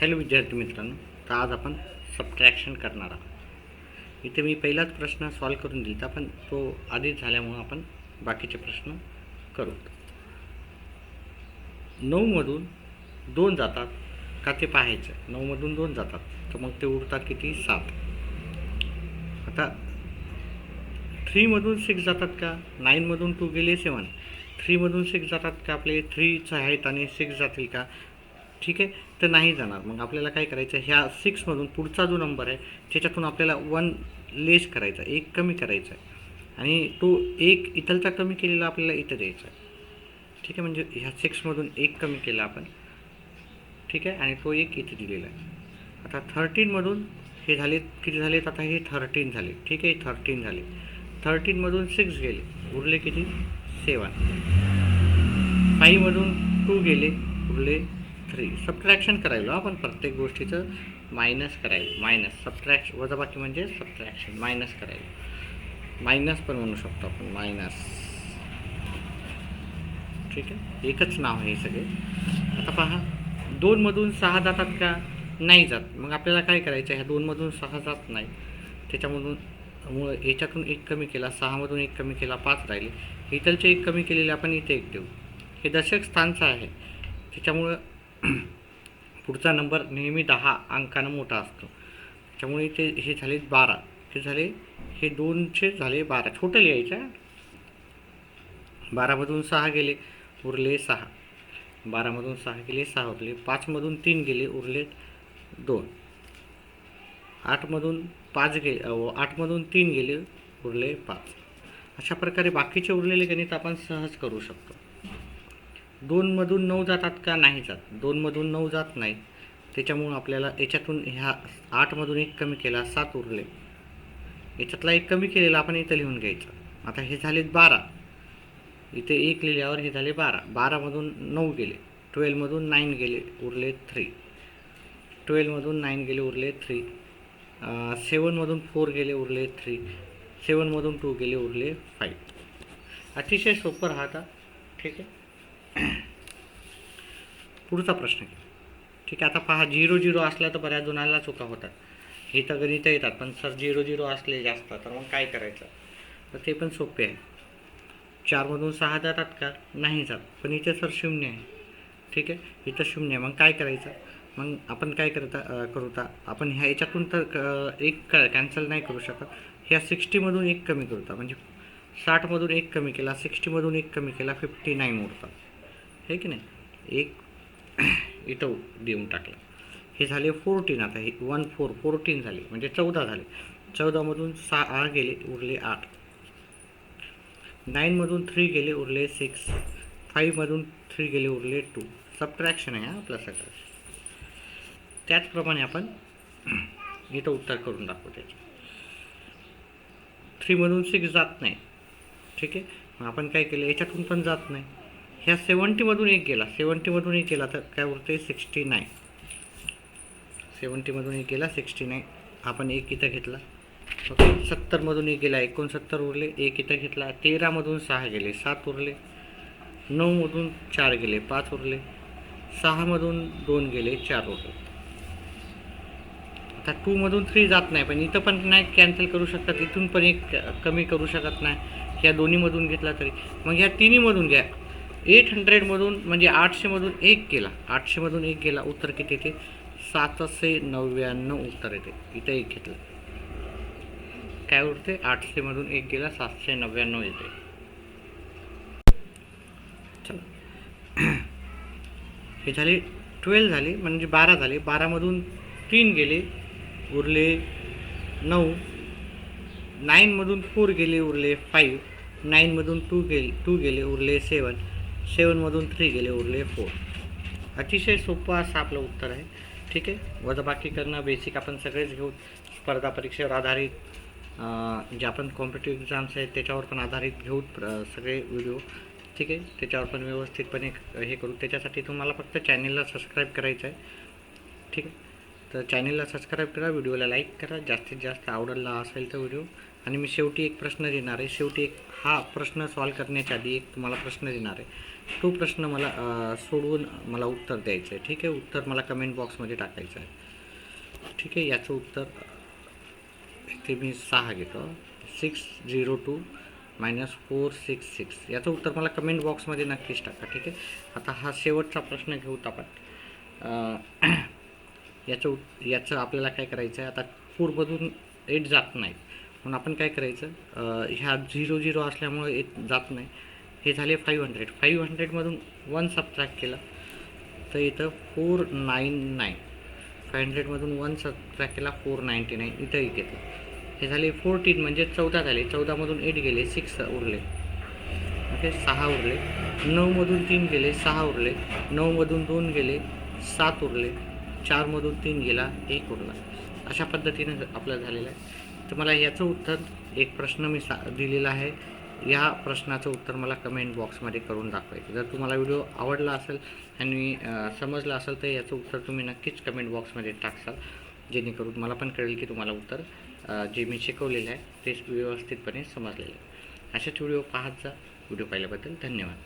Hello विद्यार्थी मित्रांनो तर आज आपण सबट्रॅक्शन करणार आहोत. इथे मी पहिलाच प्रश्न सॉल्व करून दिला पण तो आधीच झाल्यामुळं आपण बाकीचे प्रश्न करू. नऊमधून दोन जातात का ते पाहायचं? नऊमधून दोन जातात तर मग ते उरतात किती? सात. आता थ्रीमधून सिक्स जातात का? नाईनमधून टू गेले सेवन थ्रीमधून सिक्स जातात का आपले? थ्रीचं आहेत आणि सिक्स जातील का? ठीक आहे? तर नाही जाणार. मग आपल्याला काय करायचं? ह्या सिक्समधून पुढचा जो नंबर आहे त्याच्यातून आपल्याला वन लेस करायचा एक कमी करायचा आहे. आणि तो एक इथलचा कमी केलेला आपल्याला इथं द्यायचा आहे. ठीक आहे? म्हणजे ह्या सिक्समधून एक कमी केला आपण. ठीक आहे? आणि तो एक इथे दिलेला आहे. आता थर्टीनमधून हे झाले किती झालेत? आता हे थर्टीन झाले. ठीक आहे? थर्टीन झाले. थर्टीनमधून सिक्स गेले. उरले किती? सेवन फाईव्हमधून टू गेले. उरले थ्री सबट्रॅक्शन करायला आपण प्रत्येक गोष्टीचं मायनस करायला. मायनस सबट्रॅक्श वजाबाकी म्हणजे सबट्रॅक्शन मायनस करायला. मायनस पण म्हणू शकतो आपण मायनस ठीक आहे? एकच नाव आहे हे सगळे. आता पहा दोनमधून सहा जातात का? नाही जात. मग आपल्याला काय करायचं? ह्या दोनमधून सहा जात नाही. त्याच्यामधून मुळे याच्यातून एक कमी केला सहामधून एक कमी केला पाच राहिले. इथलचे एक कमी केलेले आपण इथे एक देऊ. हे दशक स्थानचं आहे. त्याच्यामुळं पुढचा नंबर नेहमी दहा अंकानं मोठा असतो. त्याच्यामुळे ते हे झाले बारा. ते झाले हे दोनचे झाले बारा. छोटं लिहायचं बारामधून सहा गेले उरले सहा. बारामधून सहा गेले सहा उरले. पाचमधून तीन गेले उरले दोन. आठमधून पाच गे आठमधून तीन गेले उरले पाच. अशा प्रकारे बाकीचे उरलेले गणित आपण सहज करू शकतो. दोनमधून नऊ जातात का नाही जात? दोनमधून नऊ जात नाही. त्याच्यामुळं आपल्याला याच्यातून ह्या आठमधून एक कमी केला सात उरले. याच्यातला एक कमी केलेला आपण इथं लिहून घ्यायचं. आता हे झालेत बारा. इथे एक लिहिल्यावर हे झाले बारा. बारामधून नऊ गेले. ट्वेल्वमधून नाईन गेले उरले थ्री. ट्वेल्वमधून नाईन गेले उरले थ्री. सेवनमधून फोर गेले उरले थ्री. सेवनमधून टू गेले उरले फाईव्ह. अतिशय सोपं राहता. ठीक आहे? पुढचा प्रश्न ठीक आहे आता पहा झिरो झिरो असला तर बऱ्याच जणांना चुका होतात. हे तर गणित येतात पण सर झिरो झिरो असले जास्त तर मग काय करायचं? तर ते पण सोपे आहे. चारमधून सहा जातात का? नाही जात. पण इथे सर शून्य आहे. ठीक आहे? इथं शून्य आहे. मग काय करायचं? मग आपण काय करता करूता आपण ह्या याच्यातून तर क- एक क कॅन्सल नाही करू शकत. ह्या सिक्स्टीमधून एक कमी करूता म्हणजे साठमधून एक कमी केला सिक्स्टीमधून एक कमी केला फिफ्टी नाईन उरतात हे की नाही? एक इथं देऊन टाकलं. हे झाले फोर्टीन आता हे वन फोर फोर्टीन झाले. म्हणजे चौदा झाले. चौदामधून सहा गेले उरले आठ. नाईनमधून थ्री गेले उरले सिक्स फाईव्हमधून थ्री गेले उरले टू सबट्रॅक्शन आहे हा आपलं सगळं. त्याचप्रमाणे आपण इथं उत्तर करून दाखवू त्याचे. थ्रीमधून सिक्स जात नाही. ठीक आहे? मग आपण काय केलं? याच्यातून पण जात नाही. ह्या सेवन्टीमधून एक गेला. सेवन्टीमधून एक गेला तर काय उरते सिक्स्टी नाईन. सेवन्टीमधून एक गेला सिक्स्टी नाईन. आपण एक इथं घेतला. ओके. सत्तरमधून एक गेला एकोणसत्तर उरले. एक इथं घेतला. तेरामधून सहा गेले सात उरले. नऊमधून चार गेले पाच उरले. सहामधून दोन गेले चार उरले. आता टूमधून थ्री जात नाही पण इथं पण नाही कॅन्सल करू शकतात इथून पण एक कमी करू शकत नाही. ह्या दोन्हीमधून घेतला तरी. मग ह्या तिन्हीमधून घ्या. एट हंड्रेडमधून म्हणजे आठशेमधून एक गेला आठशेमधून एक गेला उत्तर किती येते? सातशे नव्याण्णव उत्तर येते. इथं एक घेतलं. काय उरते? आठशेमधून एक गेला सातशे नव्याण्णव येते. चला. हे झाले ट्वेल्व झाले म्हणजे बारा झाले. बारामधून तीन गेले उरले नऊ. नाईनमधून फोर गेले उरले फाईव्ह नाईनमधून टू गेले टू गेले उरले सेवन सेवनमधून थ्री गेले उरले फोर अतिशय सोपं असं आपलं उत्तर आहे. ठीक आहे? वजाबाकी करणं बेसिक आपण सगळेच घेऊ. स्पर्धा परीक्षेवर आधारित जे आपण कॉम्पिटेटिव्ह एक्झाम्स आहेत त्याच्यावर पण आधारित घेऊ प्र- सगळे व्हिडिओ ठीक आहे? त्याच्यावर पण व्यवस्थितपणे हे करू. त्याच्यासाठी तुम्हाला फक्त चॅनेलला सबस्क्राईब करायचं आहे. ठीक आहे? तर चॅनेलला सबस्क्राईब करा व्हिडिओला लाईक करा. जास्तीत जास्त आवडला असेल तर व्हिडिओ आणि मी शेवटी एक प्रश्न देणार आहे. शेवटी एक हा प्रश्न सॉल्व करण्याच्या आधी एक तुम्हाला प्रश्न देणार आहे. तो प्रश्न मला सोडवून मला उत्तर द्यायचं आहे. ठीक आहे? उत्तर मला कमेंट बॉक्समध्ये टाकायचं आहे. ठीक आहे? याचं उत्तर ते मी सहा घेतो. Six zero two minus four six six याचं उत्तर मला कमेंट बॉक्समध्ये नक्कीच टाका. ठीक आहे? आता हा शेवटचा प्रश्न घेऊत आपण. याचं उत याचं आपल्याला काय करायचं आहे आता फोरमधून एट जात नाही म्हणून आपण काय करायचं ह्या झिरो झिरो असल्यामुळे येत जात नाही. हे झाले फाईव्ह हंड्रेड फाईव्ह हंड्रेडमधून वन सबट्रॅक्ट केला तर इथं फोर नाईन नाईन फाय हंड्रेडमधून वन सबट्रॅक्ट केला फोर नाईन्टी नाईन इथं एक येतं. हे झाले फोर्टीन म्हणजे चौदा झाले. चौदामधून एट गेले सिक्स उरले. ओके सहा उरले. नऊमधून तीन गेले सहा उरले. नऊमधून दोन गेले सात उरले. चारमधून तीन गेला एक उरला. अशा पद्धतीनं आपलं झालेलं आहे. तर मला याचं उत्तर एक प्रश्न मी सा दिलेला आहे. या प्रश्नाचं उत्तर मला कमेंट बॉक्समध्ये करून दाखवायचं. जर तुम्हाला व्हिडिओ आवडला असेल आणि समजला समजलं असेल तर याचं उत्तर तुम्ही नक्कीच कमेंट बॉक्समध्ये टाकसाल. जेणेकरून मला पण कळेल की तुम्हाला उत्तर जे मी शिकवलेलं आहे ते व्यवस्थितपणे समजलेलं आहे. अशाच व्हिडिओ पाहत जा. व्हिडिओ पाहिल्याबद्दल धन्यवाद.